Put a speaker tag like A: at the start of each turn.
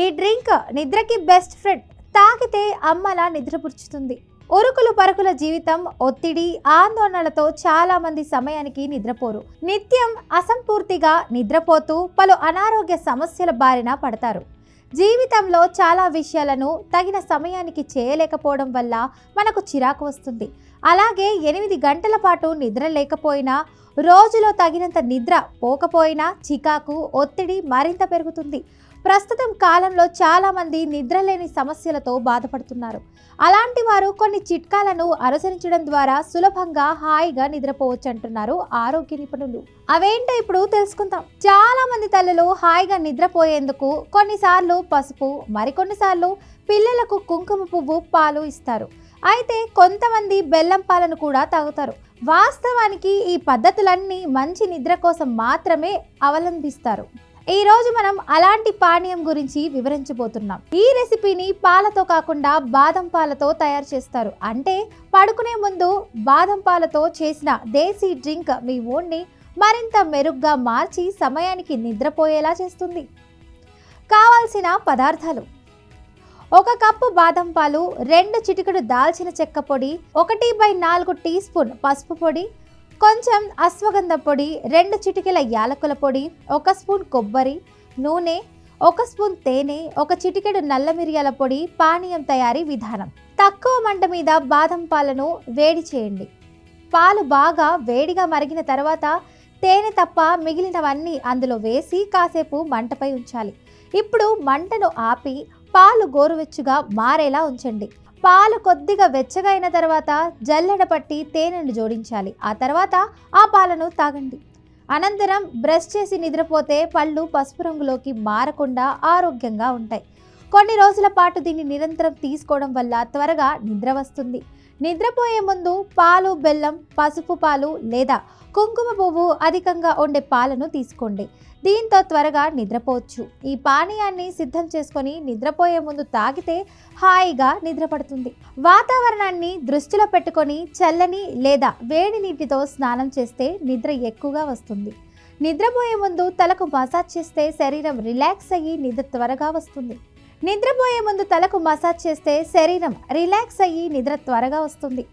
A: ఈ డ్రింక్ నిద్రకి best friend. తాగితే అమ్మలా నిద్రపుచ్చుతుంది ఉరుకులు పరుకుల జీవితం ఒత్తిడి ఆందోళనలతో చాలా మంది సమయానికి నిద్రపోరు. నిత్యం అసంపూర్తిగా నిద్రపోతూ పలు అనారోగ్య సమస్యల బారిన పడతారు. జీవితంలో చాలా విషయాలను తగిన సమయానికి చేయలేకపోవడం వల్ల మనకు చిరాకు వస్తుంది. అలాగే ఎనిమిది గంటల పాటు నిద్ర లేకపోయినా రోజులో తగినంత నిద్ర పోకపోయినా చికాకు ఒత్తిడి మరింత పెరుగుతుంది. ప్రస్తుతం కాలంలో చాలామంది నిద్రలేని సమస్యలతో బాధపడుతున్నారు. అలాంటి వారు కొన్ని చిట్కాలను అనుసరించడం ద్వారా సులభంగా హాయిగా నిద్రపోవచ్చు అంటున్నారు ఆరోగ్య నిపుణులు. అవేంటో ఇప్పుడు తెలుసుకుందాం. చాలా మంది తల్లులు హాయిగా నిద్రపోయేందుకు కొన్నిసార్లు పసుపు మరికొన్నిసార్లు పిల్లలకు కుంకుమ పువ్వు పాలు ఇస్తారు. అయితే కొంతమంది బెల్లం పాలను కూడా తాగుతారు. వాస్తవానికి ఈ పద్ధతులన్నీ మంచి నిద్ర కోసం మాత్రమే అవలంబిస్తారు. ఈ రోజు మనం అలాంటి పానీయం గురించి వివరించబోతున్నాం. ఈ రెసిపీని పాలతో కాకుండా బాదం పాలతో తయారు చేస్తారు. అంటే పడుకునే ముందు బాదం పాలతో చేసిన దేశీ డ్రింక్ మీ ఓన్ని మరింత మెరుగ్గా మార్చి సమయానికి నిద్రపోయేలా చేస్తుంది. కావాల్సిన పదార్థాలు ఒక కప్పు బాదం పాలు రెండు చిటికెడు దాల్చిన చెక్క పొడి ఒకటి బై నాలుగు టీ స్పూన్ పసుపు పొడి కొంచెం అశ్వగంధ పొడి రెండు చిటికెల యాలకుల పొడి ఒక స్పూన్ కొబ్బరి నూనె ఒక స్పూన్ తేనె ఒక చిటికెడు నల్ల మిరియాల పొడి పానీయం తయారీ విధానం. తక్కువ మంట మీద బాదం పాలను వేడి చేయండి. పాలు బాగా వేడిగా మరిగిన తర్వాత తేనె తప్ప మిగిలినవన్నీ అందులో వేసి కాసేపు మంటపై ఉంచాలి. ఇప్పుడు మంటను ఆపి పాలు గోరువెచ్చుగా మారేలా ఉంచండి. పాలు కొద్దిగా వెచ్చగా అయిన తర్వాత జల్లెడ పట్టి తేనెను జోడించాలి. ఆ తర్వాత ఆ పాలను తాగండి. అనంతరం బ్రష్ చేసి నిద్రపోతే పళ్ళు పసుపు రంగులోకి మారకుండా ఆరోగ్యంగా ఉంటాయి. కొన్ని రోజుల పాటు దీన్ని నిరంతరం తీసుకోవడం వల్ల త్వరగా నిద్ర వస్తుంది. నిద్రపోయే ముందు పాలు బెల్లం పసుపు పాలు లేదా కుంకుమ పువ్వు అధికంగా ఉండే పాలను తీసుకోండి. దీంతో త్వరగా నిద్రపోవచ్చు. ఈ పానీయాన్ని సిద్ధం చేసుకొని నిద్రపోయే ముందు తాగితే హాయిగా నిద్రపడుతుంది. వాతావరణాన్ని దృష్టిలో పెట్టుకొని చల్లని లేదా వేడి నీటితో స్నానం చేస్తే నిద్ర ఎక్కువగా వస్తుంది. నిద్రపోయే ముందు తలకు మసాజ్ చేస్తే శరీరం రిలాక్స్ అయ్యి నిద్ర త్వరగా వస్తుంది. నిద్రపోయే ముందు తలకు మసాజ్ చేస్తే శరీరం రిలాక్స్ అయ్యి నిద్ర త్వరగా వస్తుంది.